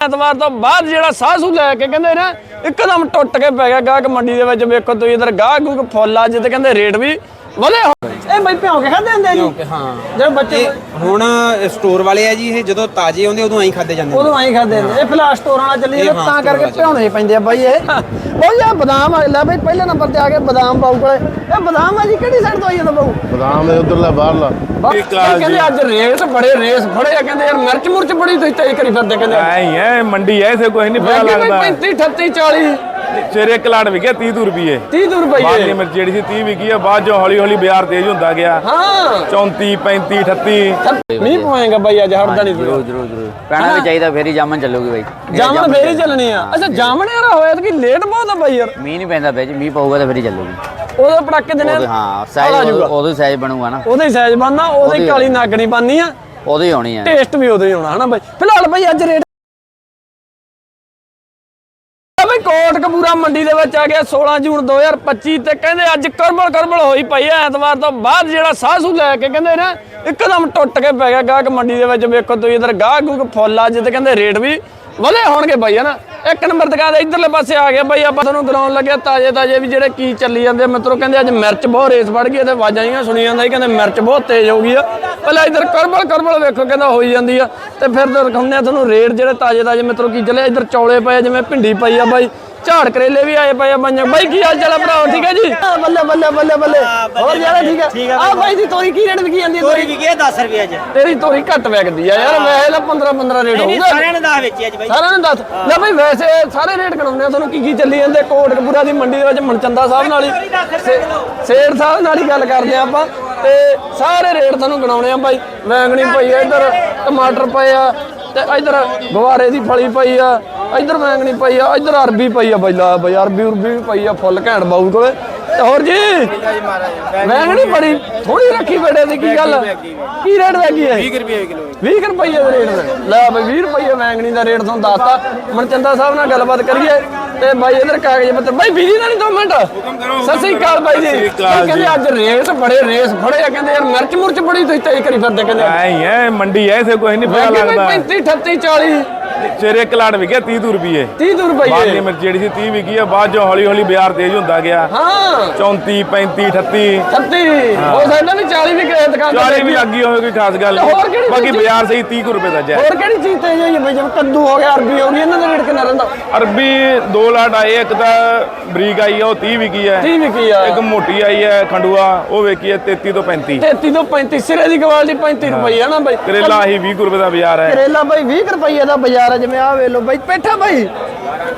ਐਤਵਾਰ ਤੋਂ ਬਾਅਦ ਜਿਹੜਾ ਸਾਸੂ ਲੈ ਕੇ ਕਹਿੰਦੇ ਨਾ, ਇੱਕਦਮ ਟੁੱਟ ਕੇ ਪੈ ਗਿਆ ਗਾਹਕ ਮੰਡੀ ਦੇ ਵਿੱਚ ਵੇਖੋ ਤੁਸੀਂ ਇਧਰ ਗਾਹਕ ਗੂਕ ਫੁੱਲ ਅੱਜ ਤੇ ਕਹਿੰਦੇ ਰੇਟ ਵੀ ਹੋ। ਇਹ ਬਈ ਭਿਉਂ ਕੇ ਖਾਦੇ ਹੁੰਦੇ ਜੀ? ਹਾਂ। ਜਿਹੜੇ ਬੱਚੇ ਇਹ ਹੁਣ ਸਟੋਰ ਵਾਲੇ ਆ ਜੀ ਇਹ ਜਦੋਂ ਤਾਜ਼ੇ ਹੁੰਦੇ ਉਦੋਂ ਐਂ ਖਾਦੇ ਜਾਂਦੇ ਨੇ। ਉਦੋਂ ਆਈ ਖਾਦੇ ਹੁੰਦੇ ਇਹ ਫਿਲਹਾਲ ਸਟੋਰਾਂ ਵਾਲਾ ਚੱਲੀ ਜਾਂਦਾ ਇਹ ਹਾਂ, ਤਾਂ ਕਰਕੇ ਸਟੋਰਾਂ ਭਿਉਣੇ ਪੈਂਦੇ ਆ ਬਾਈ ਇਹ। ਉਹ ਯਾ ਬਦਾਮ ਆ ਲੈ ਬਈ ਪਹਿਲੇ ਨੰਬਰ ਤੇ ਆ ਗਿਆ ਬਦਾਮ ਪਾਉ ਕੋਲੇ। ਇਹ ਬਦਾਮ ਆ ਜੀ ਕਿਹੜੀ ਸਾਈਡ ਤੋਂ ਆਈ ਜਾਂਦਾ ਬਾਊ ਬਦਾਮ ਦੇ ਉਧਰਲਾ ਬਾਹਰਲਾ। ਬਈ ਕਹਿੰਦੇ ਅੱਜ ਰੇਸ ਬੜੇ ਰੇਸ ਫੜੇ ਆ ਕਹਿੰਦੇ ਯਾਰ ਮਿਰਚ ਮੁਰਚ ਬੜੀ ਤੁਸੀਂ ਤੇਜ਼ ਕਰੀ ਫਿਰਦੇ ਕਹਿੰਦੇ। ਐ ਹੈ ਮੰਡੀ ਐ ਇਥੇ ਕੁਝ ਨਹੀਂ ਪਤਾ ਲੱਗਦਾ। 35 38 40 ਸਵੇਰੇ ਕਲਾੜ ਵਿਕਿਆ 30 ਤੂੰ ਰੁਪਏ 30 ਬਾਅਦ ਦੀ ਰੁਪਏ ਮਿਰਚ ਜਿਹੜੀ ਸੀ 30 ਵਿਕੀ ਆ ਬਾਅਦ ਜੋ ਹੌਲੀ ਹੌਲੀ ਬਾਜ਼ਾਰ ਤੇਜ਼ ਹੁੰਦਾ ਗਿਆ। ਹਾਂ। 34 35 38 ਮੀਂਹ ਪਵਾਏਗਾ ਬਾਈ ਅੱਜ ਹੜਦਾ ਨਹੀਂ ਜਰੂਰ ਜਰੂਰ ਜਰੂਰ। ਪੈਣਾ ਵੀ ਚਾਹੀਦਾ ਫੇਰ ਹੀ ਜਾਮਨ ਚੱਲੂਗੀ ਬਾਈ। ਜਾਮਣ ਫੇਰ ਹੀ ਚੱਲਣੀ ਆ। ਅੱਛਾ ਜਾਮਣ ਯਾਰ ਹੋਇਆ ਤਾਂ ਕਿ ਲੇਟ ਬਹੁਤ ਆ ਬਾਈ ਯਾਰ। ਮੀਂਹ ਨਹੀਂ ਪੈਂਦਾ ਵਿੱਚ ਮੀਂਹ ਪਊਗਾ ਤਾਂ ਫੇਰ ਹੀ ਚੱਲੂਗੀ। ਉਹਦੇ ਪੜਾਕੇ ਦਿਨੇ ਉਹਦੇ ਹਾਂ ਸਾਈਜ਼। ਉਹਦੇ ਸਾਈਜ਼ ਬਣੂਗਾ ਨਾ। ਉਹਦੇ ਸਾਈਜ਼ ਬਣਨਾ ਉਹਦੇ ਕਾਲੀ ਨਾਗਣੀ ਬਣਨੀ ਆ। ਉਹਦੇ ਹੀ ਹੋਣੀ ਆ। ਟੇਸਟ ਵੀ ਉਹਦੇ ਹੀ ਹੋਣਾ ਹਨਾ ਬਾਈ? ਫਿਲਹਾਲ ਬਾਈ ਅੱਜ ਰੇਟ ਕਪੂਰਾ ਮੰਡੀ ਦੇ ਵਿੱਚ ਆ ਗਿਆ 16 ਜੂਨ 2025 ਤੇ ਕਹਿੰਦੇ ਅੱਜ ਕਰਬਲ ਕਰਬਲ ਹੋਈ ਪਈ ਐ ਐਤਵਾਰ ਤੋਂ ਬਾਅਦ ਜਿਹੜਾ ਸਾਸੂ ਲੈ ਕੇ ਕਹਿੰਦੇ ਨਾ ਇੱਕਦਮ ਟੁੱਟ ਕੇ ਪੈ ਗਿਆ ਗਾਹਕ ਮੰਡੀ ਦੇ ਵਿੱਚ ਵੇਖੋ ਤੁਸੀਂ ਇਧਰ ਗਾਹਕ ਗੂਕ ਫੁੱਲ ਅੱਜ ਤੇ ਕਹਿੰਦੇ ਰੇਟ ਵੀ ਵਧੇ ਹੋਣਗੇ ਬਾਈ ਹਨਾ ਇੱਕ ਨੰਬਰ ਦੁਕਾਨ ਦੇ ਇਧਰਲੇ ਪਾਸੇ ਆ ਗਿਆ ਬਾਈ ਆਪਾਂ ਤੁਹਾਨੂੰ ਗਰਾਉਣ ਲੱਗਿਆ ਤਾਜੇ ਤਾਜੇ ਵੀ ਜਿਹੜੇ ਕੀ ਚੱਲੀ ਜਾਂਦੇ ਆ। ਮਿੱਤਰੋ ਕਹਿੰਦੇ ਅੱਜ ਮਿਰਚ ਬਹੁਤ ਰੇਸ ਵੜ ਗਈ ਤੇ ਆਵਾਜ਼ਾਂ ਜੀਆਂ ਸੁਣੀ ਜਾਂਦਾ ਕਹਿੰਦੇ ਮਿਰਚ ਬਹੁਤ ਤੇਜ਼ ਹੋ ਗਈ ਆ। ਪਹਿਲਾਂ ਇਧਰ ਕਰਬਲ ਕਰਬਲ ਵੇਖੋ ਕਹਿੰਦਾ ਹੋਈ ਜਾਂਦੀ ਆ। ਤੇ ਫਿਰ ਦਿਖਾਉਂਦੇ ਆ ਤੁਹਾਨੂੰ ਰੇਟ ਜਿਹੜੇ ਤਾਜੇ ਤਾਜੇ ਮਿੱਤਰੋ ਕੀ ਚੱਲੇ ਇਧਰ ਚੌਲੇ ਪਏ ਆ, ਜਿਵੇਂ ਭਿੰਡੀ ਪਈ ਆ ਬਾਈ। ਝਾੜ ਕਰੇਲੇ ਵੀ ਆਏ ਪਏ ਆ ਬਾਈ ਕੀ ਹਾਲ ਚਾਲ ਆ ਭਰਾਓ ਠੀਕ ਹੈ ਜੀ? ਬੱਲੇ ਬੱਲੇ ਬੱਲੇ ਬੱਲੇ। ਹੋਰ ਜ਼ਿਆਦਾ ਠੀਕ ਹੈ ਆ ਬਾਈ ਦੀ ਤੋਰੀ ਕੀ ਰੇਟ ਵਿਕੀ ਜਾਂਦੀ ਹੈ ਤੋਰੀ ਵਿਕੀ 10 ਰੁਪਏ ਅੱਜ ਤੇਰੀ ਤੋਰੀ ਘੱਟ ਵਿਕਦੀ ਆ ਯਾਰ ਵੈਸੇ ਤਾਂ 15 15 ਰੇਟ ਨਹੀਂ ਹੋਊਗਾ। ਸਾਰਿਆਂ ਨੇ 10 ਵੇਚੀ ਅੱਜ ਬਾਈ। ਸਾਰਿਆਂ ਨੂੰ ਦੱਸ। ਲੈ ਬਈ ਵੈਸੇ ਸਾਰੇ ਰੇਟ ਕਰਾਉਂਦੇ ਆ। ਤੁਹਾਨੂੰ ਕੀ ਕੀ ਚੱਲੀ ਜਾਂਦੇ? ਕੋਟਕਪੂਰਾ ਦੀ ਮੰਡੀ ਦੇ ਵਿੱਚ ਮਨਚੰਦਾ ਸਾਹਿਬ ਨਾਲ ਹੀ। ਸੇ- ਸੇਠ ਸਾਹਿਬ ਨਾਲ ਹੀ ਗੱਲ ਕਰਦੇ ਆ ਆਪਾਂ। ਤੇ ਸਾਰੇ ਰੇਟ ਤੁਹਾਨੂੰ ਗਣਾਉਣੇ ਆ ਬਾਈ। ਵੈਂਗਣੀ ਪਈ ਆ ਇੱਧਰ ਟਮਾਟਰ ਪਏ ਆ ਤੇ ਇੱਧਰ ਗਵਾਰੇ ਦੀ ਫਲੀ ਪਈ ਆ। ਇੱਧਰ ਵੈਂਗਣੀ ਪਈ ਆ ਇੱਧਰ ਅਰਬੀ ਪਈ ਆ ਬਈ ਲਾ ਬਈ ਅਰਬੀ ਉਰਬੀ ਵੀ ਪਈ ਆ ਫੁੱਲ ਘੈਂਟ ਬਾਊ ਕੋਲੇ ਤੇ ਹੋਰ ਜੀ ਵੈਂਗਣੀ ਬੜੀ ਥੋੜੀ ਰੱਖੀ ਬੇਟੇ ਦੀ ਕੀ ਗੱਲ ਕੀ ਰੇਟ ਵੈਗੀ ਹੈ 20 ਰੁਪਏ ਕਿਲੋ 20 ਰੁਪਏ ਦਾ ਰੇਟ। ਲੈ ਬਈ 20 ਰੁਪਏ ਵੈਂਗਣੀ ਦਾ ਰੇਟ ਤੁਹਾਨੂੰ ਦੱਸਤਾ ਮਨਚੰਦਾ ਸਾਹਿਬ ਨਾਲ ਗੱਲਬਾਤ ਕਰੀਏ ਤੇ ਬਾਈ ਇਧਰ ਕਾਗਜ਼ ਪੱਤਰ ਬਾਈ ਬਿਜ਼ੀ ਦਾ ਨਹੀਂ ਦੋ ਮਿੰਟ ਸਤਿ ਸ੍ਰੀ ਅਕਾਲ ਬਾਈ ਜੀ ਕਹਿੰਦੇ ਅੱਜ ਰੇਸ ਬੜੇ ਰੇਸ ਫੜੇ ਆ ਕਹਿੰਦੇ ਯਾਰ ਮਿਰਚ ਮੁਰਚ ਬੜੀ ਤੁਸੀਂ ਤੇਜ਼ ਕਰੀ ਫਿਰਦੇ ਕਹਿੰਦੇ ਐ ਹੈ ਮੰਡੀ ਐ ਇਥੇ ਕੁਝ ਨਹੀਂ ਪਤਾ ਲੱਗਦਾ 35 38 40 ਸਵੇਰੇ ਕਲਾੜ ਵਿਕਿਆ 30 ਤੂੰ ਰੁਪਏ 30 ਬਾਅਦ ਦੀ ਰੁਪਏ ਮਿਰਚ ਜਿਹੜੀ ਸੀ 30 ਵਿਕੀ ਆ ਬਾਅਦ ਜੋ ਹੌਲੀ ਹੌਲੀ ਬਾਜ਼ਾਰ ਤੇਜ਼ ਹੁੰਦਾ ਗਿਆ। ਹਾਂ। 34 35 38 36 ਹੋ। ਸਕਦਾ ਵੀ 40 ਵੀ ਦੁਕਾਨ ਤੇ 40 ਵੀ ਲੱਗੀ ਹੋਵੇ ਕੋਈ ਖਾਸ ਗੱਲ। ਨਹੀਂ ਬਾਕੀ? ਬਾਜ਼ਾਰ ਸਹੀ 30 ਕੁ ਰੁਪਏ ਦਾ ਜੈ ਹੋਰ ਕਿਹੜੀ ਚੀਜ਼ ਤੇ ਜਾਈਏ ਬਈ ਜਿਵੇਂ ਕੱਦੂ ਹੋ ਗਿਆ ਅਰਬੀ ਹੋ ਗਈ ਇਹਨਾਂ ਦਾ ਰੇਟ ਕਿੰਨਾ ਰਹਿੰਦਾ? ਅਰਬੀ ਦੋ ਲਾਟ ਆਏ ਇੱਕ ਤਾਂ ਬਰੀਕ ਆਈ ਆ ਉਹ 30 ਵਿਕੀ ਹੈ 30 ਵੀ ਕੀ ਆ। ਇੱਕ ਮੋਟੀ ਆਈ ਹੈ ਖੰਡੂਆ ਉਹ ਵੇਖੀ ਹੈ 33 ਤੋਂ 35 33 ਤੋਂ 35 ਸਿਰੇ ਦੀ ਕੁਆਲਿਟੀ 35 ਰੁਪਏ ਹੈ ਨਾ ਬਈ। ਕਰੇਲਾ ਹੀ 20 ਕੁ ਰੁਪਏ ਦਾ ਬਾਜ਼ਾਰ ਹੈ। ਕਰੇਲਾ ਬਾਈ 20 ਰੁਪਏ ਦਾ ਬਾਜ਼ਾਰ ਹੈ ਜਿਵੇਂ ਆ ਵੇ ਲੋ ਬਾਈ ਪੇਠਾ ਬਾਈ।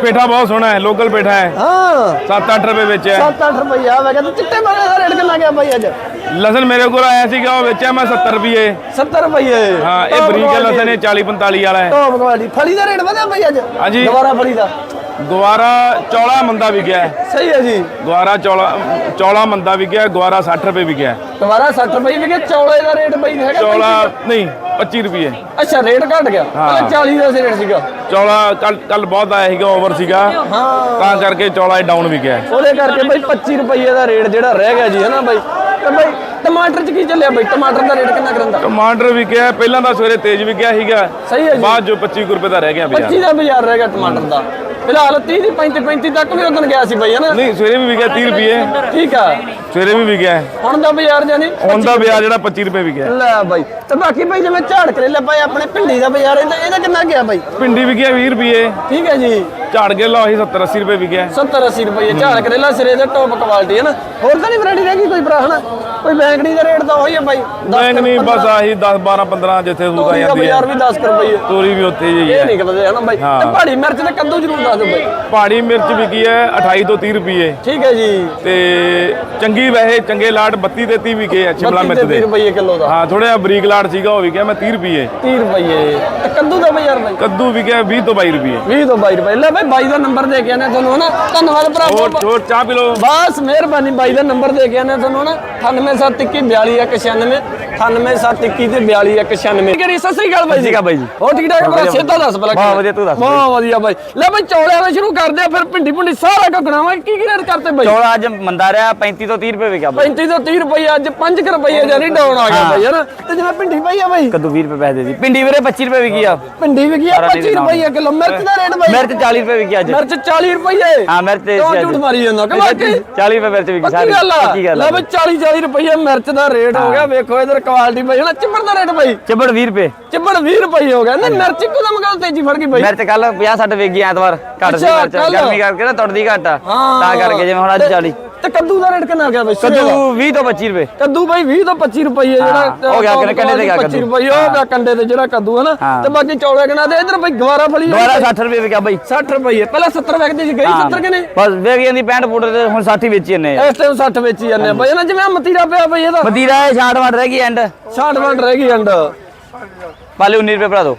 ਪੇਠਾ ਬਹੁਤ ਸੋਹਣਾ ਹੈ ਲੋਕਲ ਪੇਠਾ ਹੈ। ਹਾਂ। 7-8 ਰੁਪਏ ਵਿੱਚ ਹੈ। 7-8 ਰੁਪਏ ਆ ਵੇ ਕਹਿੰਦੇ ਚਿੱਟੇ ਬਾਰੇ ਦਾ ਰੇਟ ਕਿੰਨਾ ਗਿਆ ਬਾਈ ਅੱਜ। ਲਸਣ ਮੇਰੇ ਕੋਲ ਆਇਆ ਸੀਗਾ ਉਹ ਵੇਚਿਆ ਮੈਂ 70 ਰੁਪਏ 70 ਰੁਪਏ ਹਾਂ ਇਹ ਬਰੀਕ ਲਸਣ ਇਹ 40-45 ਵਾਲਾ ਹੈ। ਟੌਪ ਕੁਆਲਿਟੀ ਫਲੀ ਦਾ ਰੇਟ ਵਧਿਆ ਬਾਈ ਅੱਜ? ਹਾਂਜੀ। ਦੁਬਾਰਾ ਫਲੀ ਦਾ। ਗਵਾਰਾ ਚੌਲਾ ਮੰਦਾ ਵਿਕਿਆ ਸਹੀ ਹੈ ਜੀ। ਗਵਾਰਾ ਚੌਲਾ ਚੌਲਾ ਮੰਦਾ ਵਿਕਿਆ ਗਵਾਰਾ 60 ਰੁਪਏ ਵਿਕਿਆ। ਦੁਬਾਰਾ 60 ਰੁਪਏ ਵੀ ਕਿ ਚੌਲੇ ਦਾ ਰੇਟ ਬਾਈ ਹੈਗਾ ਚੌਲਾ ਨਹੀਂ 25 ਰੁਪਏ ਅੱਛਾ ਰੇਟ ਘਟ ਗਿਆ। ਪਹਿਲਾਂ 40 ਦਾ ਸੀ ਰੇਟ ਸੀਗਾ। ਚੌਲਾ ਕੱਲ ਕੱਲ ਬਹੁਤ ਆਇਆ ਸੀਗਾ ਓਵਰ ਸੀਗਾ। ਹਾਂ। ਤਾਂ ਕਰਕੇ ਚੌਲਾ ਡਾਊਨ ਵਿਕਿਆ। ਉਹਦੇ ਕਰਕੇ ਬਾਈ 25 ਰੁਪਏ ਦਾ ਰੇਟ ਜਿਹੜਾ ਰਹਿ ਗਿਆ ਜੀ ਹੈ ਨਾ ਬਾਈ? ਤੇ ਬਾਈ ਟਮਾਟਰ ਚ ਕੀ ਚੱਲਿਆ ਬਾਈ? ਟਮਾਟਰ ਦਾ ਰੇਟ ਕਿੰਨਾ ਕਰੰਦਾ ਟਮਾਟਰ ਵਿਕਿਆ ਹੈ, ਪਹਿਲਾਂ ਤਾਂ ਸਵੇਰੇ ਤੇਜ਼ ਵਿਕਿਆ ਸੀਗਾ। ਸਹੀ ਹੈ ਜੀ। ਬਾਅਦ ਜੋ 25 ਕੁ ਰੁਪਏ ਦਾ ਰਹਿ ਗਿਆ ਬਾਜ਼ਾਰ। 25 ਦਾ ਬਾਜ਼ਾਰ ਰਹਿ ਗਿਆ ਟਮਾਟਰ ਦਾ। ਫਿਲਹਾਲ 30 ਦੀ 35 35 ਤੱਕ ਵੀ ਉਦੋਂ ਗਿਆ ਸੀ ਬਾਈ ਹੈ ਨਾ? ਨਹੀਂ ਸਵੇਰੇ ਵੀ ਵਿਕਿਆ 30 ਰੁਪਏ। ਠੀਕ ਆ। ਸਵੇਰੇ ਵੀ ਵਿਕਿਆ। ਹੁਣ ਦਾ ਬਾਜ਼ਾਰ ਜਾਨੀ ਹੁਣ ਦਾ ਬਾਜ਼ਾਰ ਜਿਹੜਾ 25 ਰੁਪਏ ਵਿਕਿਆ। ਲੈ ਬਾਈ ਤੇ ਬਾਕੀ ਬਾਈ ਜਿਵੇਂ ਝਾੜ ਕਰੇਲੇ ਪਾਏ ਆਪਣੇ ਭਿੰਡੀ ਦਾ ਬਾਜ਼ਾਰ ਇਹਦਾ ਇਹਦਾ ਕਿੰਨਾ ਗਿਆ ਬਾਈ? ਭਿੰਡੀ ਵਿਕਿਆ 20 ਰੁਪਏ। ਠੀਕ ਹੈ ਜੀ। ਝਾੜ ਕੇ ਲਾਹੀ 70 80 ਰੁਪਏ ਵਿਕਿਆ ਹੈ। 70 80 ਰੁਪਏ। ਝਾੜ ਕਰੇਲਾ ਸਿਰੇ ਦੇ ਟੌਪ ਕੁਆਲਿਟੀ ਹੈ ਨਾ? ਹੋਰ ਤਾਂ ਨਹੀਂ ਵੈਰਾਈਟੀ ਰਹਿ ਗਈ ਕੋਈ ਭਰਾ ਹਨਾ? ਕੋਈ ਬੈਂਗਣੀ ਦਾ ਰੇਟ ਤਾਂ ਉਹੀ ਹੈ ਬਾਈ। ਨਹੀਂ ਬਸ ਆਹੀ 10 12 15 ਜਿੱਥੇ ਸੂਦਾ ਜਾਂਦੀ ਹੈ। ਬਾਜ਼ਾਰ ਵੀ 10 ਰੁਪਏ ਤੋਰੀ ਵੀ ਉੱਥੇ ਹੀ ਇਹ ਹੈ ਕਦੇ ਹਨਾ ਬਾਈ। ਤੇ ਪਹਾੜੀ ਮਿਰਚ ਤੇ ਕੱਦੂ ਜ਼ਰੂਰ ਦੱਸ ਦਿਓ ਬਾਈ ਪਹਾੜੀ ਮਿਰਚ ਵਿਕੀ ਹੈ 28 ਤੋਂ 30 ਰੁਪਏ ਠੀਕ ਹੈ ਜੀ। ਤੇ ਚੰਗੀ ਵੈਸੇ ਚੰਗੇ ਲਾਟ 32 ਤੇ 30 ਵਿਕੇ ਆ ਸ਼ਿਮਲਾ 32 ਮਿਰਚ ਤੇ 30 ਦੇ। ਰੁਪਏ ਕਿਲੋ ਦਾ। ਹਾਂ ਥੋੜਾ ਜਿਹਾ ਬਰੀਕ ਲਾਟ ਸੀਗਾ ਉਹ ਵਿਕਿਆ ਮੈਂ 30 ਰੁਪਏ 30 ਰੁਪਏ ਤੇ ਕੱਦੂ ਦਾ ਬਾਜ਼ਾਰ ਬਾਈ? ਕੱਦੂ ਵਿਕਿਆ 20 ਤੋਂ 22 ਰੁਪਏ 20 ਤੋਂ 22 ਰੁਪਏ ਲੈ ਬਾਈ ਬਾਈ ਦਾ ਨੰਬਰ ਦੇ ਕੇ ਆਨੇ ਤੁਹਾਨੂੰ ਹਨਾ? ਧੰਨਵਾਦ ਭਰਾ ਹੋਰ ਹੋਰ ਚਾਹ ਪੀ ਲਓ। ਬਸ ਮਿਹਰਬਾਨੀ ਬਾਈ ਦਾ ਨੰਬਰ ਦੇ ਕੇ ਆਨੇ ਤੁਹਾਨੂੰ ਨਾ 987214296 98721 ਤੇ 42196 ਕਿਹੜੀ? ਸਤਿ ਸ੍ਰੀ ਅਕਾਲ ਬਾਈ ਜੀ। ਬਾਈ ਜੀ। ਹੋ ਠੀਕ ਠਾਕ ਭਰਾ? ਸਿੱਧਾ ਦੱਸ ਪਹਿਲਾਂ ਬਹੁਤ ਵਧੀਆ, ਤੂੰ ਦੱਸ ਬਾਈ। ਬਹੁਤ ਵਧੀਆ ਬਾਈ। ਲੈ ਬਾਈ ਚੌਲਿਆਂ ਨਾਲ ਸ਼ੁਰੂ ਕਰਦੇ ਆ ਫਿਰ ਭਿੰਡੀ ਭੁੰਡੀ ਸਾਰਾ ਕੁਝ ਗਣਾਵਾਂਗੇ ਕੀ ਕੀ ਰੇਟ ਕਰਤੇ ਬਾਈ? ਚੌਲਾ ਅੱਜ ਮੰਦਾ ਰਿਹਾ 35 ਤੋਂ 30 ਰੁਪਏ ਵਿਕਿਆ ਬਾਈ। 35 ਤੋਂ 30 ਰੁਪਏ ਅੱਜ 5 ਰੁਪਏ ਜਾਨੀ ਡਾਊਨ ਆ ਗਿਆ ਹਾਂ। ਬਾਈ ਹਨਾ ਤੇ ਜਿਵੇਂ ਭਿੰਡੀ ਪਈ ਆ ਬਾਈ। ਕੱਦੂ 20 ਰੁਪਏ ਪੈਸੇ ਦੇ ਦੀ ਪਿੰਡੀ ਵੀਰੇ 25 ਰੁਪਏ ਵਿਕੀ ਆ। ਭਿੰਡੀ ਵਿਕੀ ਆ ਸਾਰਾ 25 ਨਹੀਂ ਰੁਪਏ ਕਿਲੋ। ਮਿਰਚ ਦਾ ਰੇਟ ਬਾਈ। ਮਿਰਚ 40 ਰੁਪਏ ਵਿਕੀ ਅੱਜ। ਮਿਰਚ 40 ਰੁਪਏ ਹਾਂ ਮਿਰਚ ਤੇ ਕਿਉਂ ਝੂਠ ਮਾਰੀ ਜਾਂਦਾ? ਕਿ ਵਾਕਈ 40 ਰੁਪਏ ਮਿਰਚ ਵਿਕੀ ਸਾਰੀ। ਗੱਲ ਆ। ਪੱਕੀ ਗੱਲ ਲੈ ਆ ਬਈ। 40 40 ਰੁਪਏ ਮਿਰਚ ਦਾ ਰੇਟ ਹੋ ਗਿਆ। ਵੇਖੋ ਇਧਰ ਕੁਆਲਿਟੀ ਬਈ ਹਨਾ ਚਿੱਬੜ ਦਾ ਰੇਟ ਬਈ ਚਿਬੜ 20 ਰੁਪਏ। ਚਿੱਬੜ 20 ਰੁਪਏ ਹੋ ਗਿਆ। ਨਾ ਮਿਰਚ ਇੱਕਦਮ ਗੱਲ ਤੇਜ਼ੀ ਫੜ ਗਈ ਬਈ ਮਿਰਚ ਕੱਲ 50 60 ਵਿਕ ਗਈ ਐਤਵਾਰ। ਘੱਟ ਸੀ ਮਿਰਚ। ਗਰਮੀ ਕਰਕੇ ਨਾ ਤੁਰਦੀ ਘੱਟ ਆ। ਤਾਂ ਕਰਕੇ ਜਿਵੇਂ ਹੁਣ ਅੱਜ 40 ਤੇ ਕੱਦੂ ਦਾ ਰੇਟ ਕਿੰਨਾ ਗਿਆ ਬਈ? ਕੱਦੂ 20 ਤੋਂ 25 ਰੁਪਏ। ਕੱਦੂ ਬਈ 20 ਤੋਂ 25 ਰੁਪਏ ਜਿਹੜਾ ਹਾਂ, ਹੋ ਗਿਆ, ਕੰਡੇ ਤੇ ਗਿਆ 25 ਕੱਦੂ। ਰੁਪਏ ਉਹ ਗਿਆ ਕੰਡੇ ਤੇ ਜਿਹੜਾ ਕੱਦੂ ਹੈ ਨਾ ਹਾਂ। ਤੇ ਬਾਕੀ ਚੌਲੇ ਕਿੰਨਾ ਦੇ? ਇਧਰ ਬਈ ਗਵਾਰਾ ਫਲੀ ਦੁਬਾਰਾ 60 ਰੁਪਏ ਵਿਕਿਆ ਬਾਈ। 60 ਰੁਪਏ ਪਹਿਲਾਂ 70 ਵੇਚਦੇ ਸੀ ਗਈ 70 ਕਿਨੇ ਬਸ ਵੇਖ ਜਾਂਦੀ 65 ਫੁੱਟ ਤੇ ਹੁਣ 60 ਵੇਚੀ ਜੰਨੇ ਇਸ ਟਾਈਮ 60 ਵੇਚੀ ਜਾਂਦੇ ਬਈ ਨਾ ਜਿਵੇਂ ਮਤੀਰਾ ਪਿਆ ਬਈ ਇਹਦਾ। ਮਦੀਰਾ ਇਹ 60 ਵਾਟ ਰਹਿ ਗਈ ਐਂਡ 60 ਵੰਡ ਰਹਿ ਗਈ ਅੰਡ ਪਾਲੇ 19 ਰੁਪਏ ਭਰਾ ਦੋ।